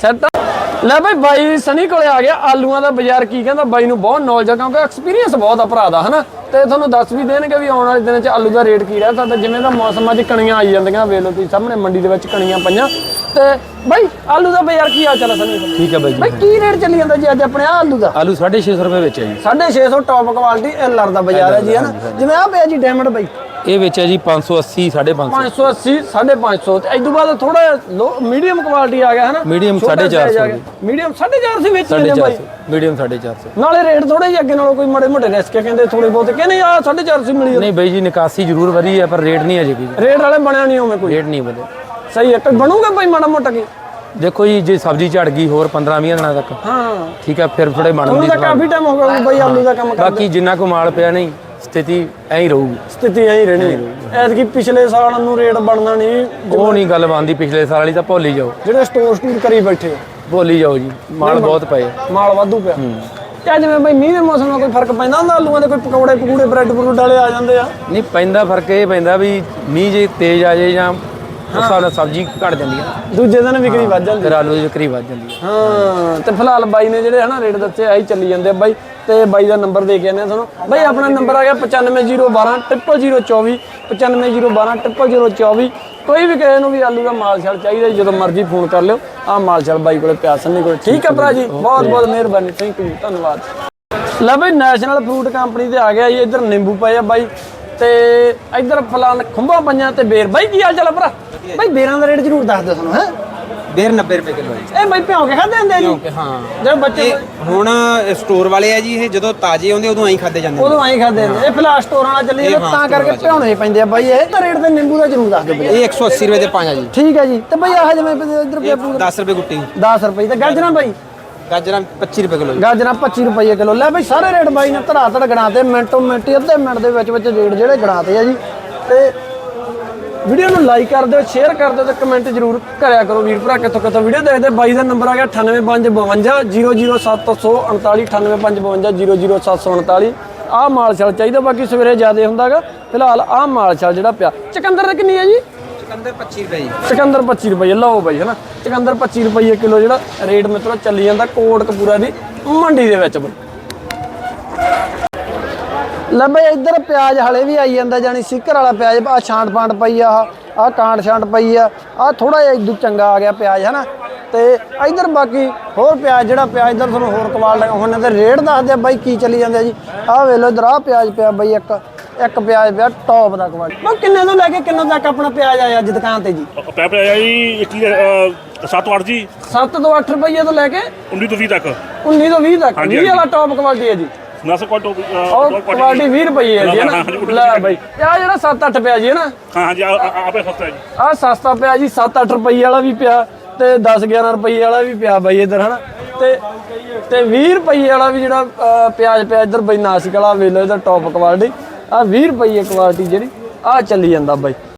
ਸੈੱਟ? ਲੈ ਬਾਈ ਬਾਈ ਸਨੀ ਕੋਲੇ ਆ ਗਿਆ ਆਲੂਆਂ ਦਾ ਬਾਜ਼ਾਰ ਕੀ ਕਹਿੰਦਾ? ਬਾਈ ਨੂੰ ਬਹੁਤ ਨੌਲੇਜ ਆ ਕਿਉਂਕਿ ਐਕਸਪੀਰੀਅੰਸ ਬਹੁਤ ਆ ਭਰਾ ਦਾ ਹਨਾ? ਤੇ ਤੁਹਾਨੂੰ ਦੱਸ ਵੀ ਦੇਣਗੇ ਵੀ ਆਉਣ ਵਾਲੇ ਦਿਨਾਂ 'ਚ ਆਲੂ ਦਾ ਰੇਟ ਕੀ ਰਹਿ ਸਕਦਾ ਜਿਵੇਂ ਦਾ ਮੌਸਮ ਅੱਜ ਕਣੀਆਂ ਆਈ ਜਾਂਦੀਆਂ ਵੇਖ ਲਓ ਤੁਸੀਂ ਸਾਹਮਣੇ ਮੰਡੀ ਦੇ ਵਿੱਚ ਕਣੀਆਂ ਪਈਆਂ। ਤੇ ਬਾਈ ਆਲੂ ਦਾ ਬਾਜ਼ਾਰ ਕੀ ਹਾਲ ਚਾਲ ਹੈ ਸਨੀ? ਠੀਕ ਹੈ ਬਾਈ ਜੀ ਬਾਈ ਕੀ ਰੇਟ ਚੱਲੀ ਜਾਂਦਾ ਜੀ ਅੱਜ ਆਪਣੇ ਆਹ ਆਲੂ ਦਾ? ਆਲੂ 650 ਰੁਪਏ ਵਿੱਚ ਹੈ ਜੀ। 650 ਟੌਪ ਕੁਆਲਿਟੀ ਐਲਆਰ ਦਾ ਬਾਜ਼ਾਰ ਹੈ ਜੀ ਹਨਾ? ਜਿਵੇਂ ਆ ਪਿਆ ਜੀ ਡਾਇਮੰਡ ਬਾਈ। ਇਹ ਵੇਚਿਆ ਜੀ 580 550 580 550 ਤੇ ਇਦੋਂ ਬਾਅਦ ਥੋੜਾ ਮੀਡੀਅਮ ਕੁਆਲਿਟੀ ਆ ਗਿਆ ਹੈ ਨਾ ਛੋਟਾ 450 size ਆ ਗਿਆ। ਮੀਡੀਅਮ 450 ਸੀ ਵੇਚੀ ਆ ਬਾਈ। 450 ਮੀਡੀਅਮ 450 ਨਾਲੇ ਰੇਟ ਥੋੜੇ ਜਿਹੇ ਅੱਗੇ ਨਾਲੋਂ ਕੋਈ ਮਾੜੇ ਮੋਟੇ ਰਿਸਕ ਕਹਿੰਦੇ ਥੋੜੇ ਬਹੁਤ। ਕਹਿੰਦੇ ਆ 450 ਮਿਲੀ ਨਹੀਂ ਬਾਈ ਜੀ ਨਿਕਾਸੀ ਜ਼ਰੂਰ ਵਧੀ ਹੈ ਪਰ ਰੇਟ ਨਹੀਂ ਅਜੇ ਕੀ ਰੇਟ ਵਾਲੇ ਬਣਿਆ ਨਹੀਂ ਹੋਵੇ ਕੋਈ। ਰੇਟ ਨਹੀਂ ਵਧਿਆ ਸਹੀ ਹੈ ਕੋਈ ਬਣੂਗਾ ਬਾਈ ਮਾੜਾ ਮੋਟਾ ਕੀ? ਦੇਖੋ ਜੀ ਜੇ ਸਬਜ਼ੀ ਝੜ ਗਈ ਹੋਰ 15 20 ਦਿਨਾਂ ਤੱਕ। ਹਾਂ। ਠੀਕ ਹੈ ਫਿਰ ਥੋੜੇ ਬਣਨ ਦੀ ਤਾਂ। ਕਾਫੀ ਟਾਈਮ ਹੋ ਗਿਆ ਵੀ ਬਾਈ ਆਲੂ ਦਾ ਕੰਮ ਕਰਦੇ। ਬਾਕੀ ਜਿੰਨਾ ਕੋ ਮਾਲ ਪਿਆ ਨਹੀਂ। ਸਥਿਤੀ ਐਂ ਹੀ ਰਹੂਗੀ। ਸਥਿਤੀ ਐਂ ਹੀ ਰਹਿਣੀ। ਐਤਕੀ ਪਿਛਲੇ ਸਾਲ ਨੂੰ ਰੇਟ ਬਣਨਾ ਨਹੀਂ ਉਹ ਨਹੀਂ ਗੱਲ ਬਣਦੀ ਪਿਛਲੇ ਸਾਲ ਵਾਲੀ ਤਾਂ ਭੁੱਲ ਹੀ ਜਾਓ। ਜਿਹੜੇ ਸਟੋਰ ਸਟੂਰ ਕਰੀ ਬੈਠੇ। ਭੁੱਲ ਹੀ ਜਾਓ ਜੀ ਮਾਲ ਬਹੁਤ ਪਏ। ਮਾਲ ਵਾਧੂ ਪਿਆ। ਕਿਆ ਜਿਵੇਂ ਬਈ ਮੀਂਹ ਦੇ ਮੌਸਮ ਨਾਲ ਕੋਈ ਫ਼ਰਕ ਪੈਂਦਾ ਹੁੰਦਾ ਆਲੂਆਂ ਦੇ ਕੋਈ ਪਕੌੜੇ ਪਕੂੜੇ ਬ੍ਰੈਡ ਬਰੂਡ ਵਾਲੇ ਆ ਜਾਂਦੇ ਆ? ਨਹੀਂ ਪੈਂਦਾ ਫ਼ਰਕ ਇਹ ਪੈਂਦਾ ਵੀ ਮੀਂਹ ਜੇ ਤੇਜ਼ ਆ ਜਾਏ ਜਾਂ ਉਸ ਹਿਸਾਬ ਨਾਲ ਸਬਜ਼ੀ ਘਟ ਜਾਂਦੀ ਹੈ ਦੂਜੇ ਦਿਨ ਵਿਕਰੀ ਵੱਧ ਜਾਂਦੀ ਫਿਰ ਆਲੂ ਦੀ ਵਿਕਰੀ ਵੱਧ ਜਾਂਦੀ ਹੈ ਹਾਂ ਤੇ ਫਿਲਹਾਲ ਬਾਈ ਨੇ ਜਿਹੜੇ ਹਨਾ ਰੇਟ ਦੱਸੇ ਆਹੀ ਚੱਲੀ ਜਾਂਦੇ ਆ ਬਾਈ। ਤੇ ਬਾਈ ਦਾ ਨੰਬਰ ਦੇ ਕੇ ਆਨੇ ਤੁਹਾਨੂੰ। ਬਾਈ ਆਪਣਾ ਨੰਬਰ ਆ ਗਿਆ 9501200024 9501200024 ਕੋਈ ਵੀ ਕਿਸੇ ਨੂੰ ਵੀ ਆਲੂ ਦਾ ਮਾਲ ਛਲ ਚਾਹੀਦਾ ਜਦੋਂ ਮਰਜ਼ੀ ਫੋਨ ਕਰ ਲਿਓ। ਆ ਮਾਲ ਛਲ ਬਾਈ ਕੋਲੇ ਪਿਆ ਸੰਨੀ ਕੋਲੇ। ਠੀਕ ਹੈ ਭਰਾ ਜੀ ਬਹੁਤ ਬਹੁਤ ਮਿਹਰਬਾਨੀ ਥੈਂਕ ਯੂ ਧੰਨਵਾਦ। ਲੈ ਬਈ ਨੈਸ਼ਨਲ ਫਰੂਟ ਕੰਪਨੀ ਤੇ ਆ ਗਿਆ ਜੀ ਇੱਧਰ ਨਿੰਬੂ ਪਏ ਆ ਬਾਈ। ਤੇ ਇੱਧਰ ਫਲਾਨ ਖੁੰਬਾਂ ਪਈਆਂ ਤੇ ਬੇਰ। ਬਾਈ ਕੀ ਹਾਲ ਚਾਲ ਆ ਭਰਾ? ਬਾਈ ਬੇਰਾਂ ਦਾ ਰੇਟ ਜ਼ਰੂਰ ਦੱਸ ਦਿਓ ਸਾਨੂੰ ਹੈ? ਬੇਰ 90 ਰੁਪਏ ਕਿਲੋ ਹੈ ਜੀ। ਇਹ ਬਾਈ ਭਿਉਂ ਕੇ ਖਾਦੇ ਹੁੰਦੇ ਆ ਜੀ? ਹਾਂ। ਜਿਹੜੇ ਬੱਚੇ ਇਹ ਹੁਣ ਸਟੋਰ ਵਾਲੇ ਆ ਜੀ ਇਹ ਜਦੋਂ ਤਾਜ਼ੇ ਆਉਂਦੇ ਉਦੋਂ ਐਂ ਖਾਦੇ ਜਾਂਦੇ ਨੇ ਉਦੋਂ ਆਈ ਖਾਦੇ ਹੁੰਦੇ ਇਹ ਫਿਲਹਾਲ ਸਟੋਰਾਂ ਵਾਲਾ ਚੱਲੀ ਜਾਂਦਾ ਇਹ ਹਾਂ, ਤਾਂ ਕਰਕੇ ਸਟੋਰਾਂ ਭਿਉਣੇ ਪੈਂਦੇ ਆ ਬਾਈ। ਇਹ ਤਾਂ ਰੇਟ ਤੇ ਨਿੰਬੂ ਦਾ ਜ਼ਰੂਰ ਦੱਸ ਦਿਓ ਬਈ। ਇਹ 180 ਰੁਪਏ ਦੇ ਪੰਜ ਆ ਜੀ। ਠੀਕ ਹੈ ਜੀ। ਤੇ ਬਈ ਆਹ ਜਿਵੇਂ ਇੱਧਰ ਪਿਆ ਇਹ 10 ਰੁਪਏ ਗੁੱਟੀ। 10 ਰੁਪਏ। ਤੇ ਗਾਜਰਾਂ ਬਾਈ? ਗਾਜਰਾਂ 25 ਰੁਪਏ ਕਿਲੋ ਜੀ। ਗਾਜਰਾਂ 25 ਰੁਪਏ ਕਿਲੋ। ਲੈ ਬਈ ਸਾਰੇ ਰੇਟ ਬਾਈ ਨੇ ਧੜਾ ਧੜ ਗਣਾਤੇ ਮਿੰਟੋ ਮਿੰਟ ਹੀ ਅੱਧੇ ਮਿੰਟ ਦੇ ਵਿੱਚ ਵਿੱਚ ਰੇਟ ਜਿਹੜੇ ਗਣਾਤੇ ਆ ਜੀ। ਤੇ ਵੀਡੀਓ ਨੂੰ ਲਾਈਕ ਕਰ ਦਿਓ ਸ਼ੇਅਰ ਕਰ ਦਿਓ ਤੇ ਕਮੈਂਟ ਜ਼ਰੂਰ ਕਰਿਆ ਕਰੋ ਵੀਰ ਭਰਾ ਕਿੱਥੋਂ ਕਿੱਥੋਂ ਵੀਡੀਓ ਦੇਖਦੇ ਬਾਈ ਦਾ ਨੰਬਰ ਆ ਗਿਆ 9855000749 ਆਹ ਮਾਲ ਛਲ ਚਾਹੀਦਾ ਬਾਕੀ ਸਵੇਰੇ ਜ਼ਿਆਦੇ ਹੁੰਦਾਗਾ ਫਿਲਹਾਲ ਆਹ ਮਾਲ ਛਲ ਜਿਹੜਾ ਪਿਆ। ਚਕੰਦਰ ਦਾ ਕਿੰਨੀ ਹੈ ਜੀ? ਚੁਕੰਦਰ 25 ਰੁਪਏ ਚਕੰਦਰ 25 ਰੁਪਏ ਲਓ ਬਾਈ ਹਨਾ? ਚਕੰਦਰ 25 ਰੁਪਏ ਕਿਲੋ ਜਿਹੜਾ ਰੇਟ ਮਿੱਤਰੋ ਚੱਲੀ ਜਾਂਦਾ ਕੋਟ ਕਪੂਰਾ ਦੀ ਮੰਡੀ ਦੇ ਵਿੱਚ ਬਾਈ। ਲੈ ਬਈ ਇੱਧਰ ਪਿਆਜ਼ ਹਲੇ ਵੀ ਆਈ ਜਾਂਦਾ ਜਾਨੀ ਸਿੱਕਰ ਵਾਲਾ ਪਿਆਜ਼ ਆ ਛਾਂਟ ਫਾਂਟ ਪਈ ਆ ਆ ਕਾਂਟ ਛਾਂਟ ਪਈ ਆ ਆ ਥੋੜਾ ਜਿਹਾ ਇਦੋਂ ਚੰਗਾ ਆ ਗਿਆ ਪਿਆਜ਼ ਹਨਾ? ਤੇ ਇੱਧਰ ਬਾਕੀ ਹੋਰ ਪਿਆਜ਼ ਜਿਹੜਾ ਪਿਆਜ਼ ਇੱਧਰ ਤੁਹਾਨੂੰ ਹੋਰ ਕਵਾਲ ਹੁਣ ਤੇ ਰੇਟ ਦੱਸਦੇ ਆ ਬਾਈ ਕੀ ਚੱਲੀ ਜਾਂਦੇ ਆ ਜੀ। ਆਹ ਵੇਖ ਲਓ ਇੱਧਰ ਆ ਪਿਆਜ਼ ਪਿਆ ਬਾਈ ਇੱਕ ਇੱਕ ਪਿਆਜ਼ ਪਿਆ ਟੌਪ ਦਾ ਕਵਾਲ। ਉਹ ਕਿੰਨੇ ਤੋਂ ਲੈ ਕੇ ਕਿੰਨੇ ਤੱਕ ਆਪਣਾ ਪਿਆਜ਼ ਆਇਆ ਅੱਜ ਦੁਕਾਨ ਤੇ ਜੀ? ਪੈਪ ਆਇਆ ਜੀ ਇੱਕ 7 8 ਜੀ। 7 ਤੋਂ 8 ਰੁਪਏ ਤੋਂ ਲੈ ਕੇ 19 ਤੋਂ 20 ਤੱਕ। 19 ਤੋਂ 20 ਤੱਕ। ਹਾਂਜੀ, 20 ਵਾਲਾ ਟੌਪ ਕੁਆਲਿਟੀ ਹੈ ਜੀ। ਨਸ ਕੁਆਟੋ ਉਹ ਕੁਆਲਿਟੀ 20 ਰੁਪਏ ਹੈ ਜੀ ਨਾ? ਲੈ ਬਾਈ ਆਹ ਜਿਹੜਾ 7-8 ਪਿਆ ਜੀ ਨਾ? ਹਾਂ ਆ- ਆ- ਆਪੇ ਸਸਤਾ ਜੀ। ਆਹ ਸਸਤਾ ਪਿਆ ਜੀ 7-8 ਰੁਪਏ ਵਾਲਾ ਵੀ ਪਿਆ ਤੇ 10-11 ਰੁਪਏ ਵਾਲਾ ਵੀ ਪਿਆ ਬਾਈ ਇਧਰ ਹਨਾ ਤੇ ਤੇ 20 ਰੁਪਏ ਵਾਲਾ ਵੀ ਜਿਹੜਾ ਪਿਆਜ਼ ਪਿਆ ਇਧਰ ਬਾਈ ਨਾਸਿਕ ਵਾਲਾ ਵੇਖ ਲਓ ਇਹਦਾ ਟੌਪ ਕੁਆਲਿਟੀ ਆ 20 ਰੁਪਏ ਕੁਆਲਿਟੀ ਜਿਹੜੀ ਆ ਚੱਲੀ ਜਾਂਦਾ ਬਾਈ।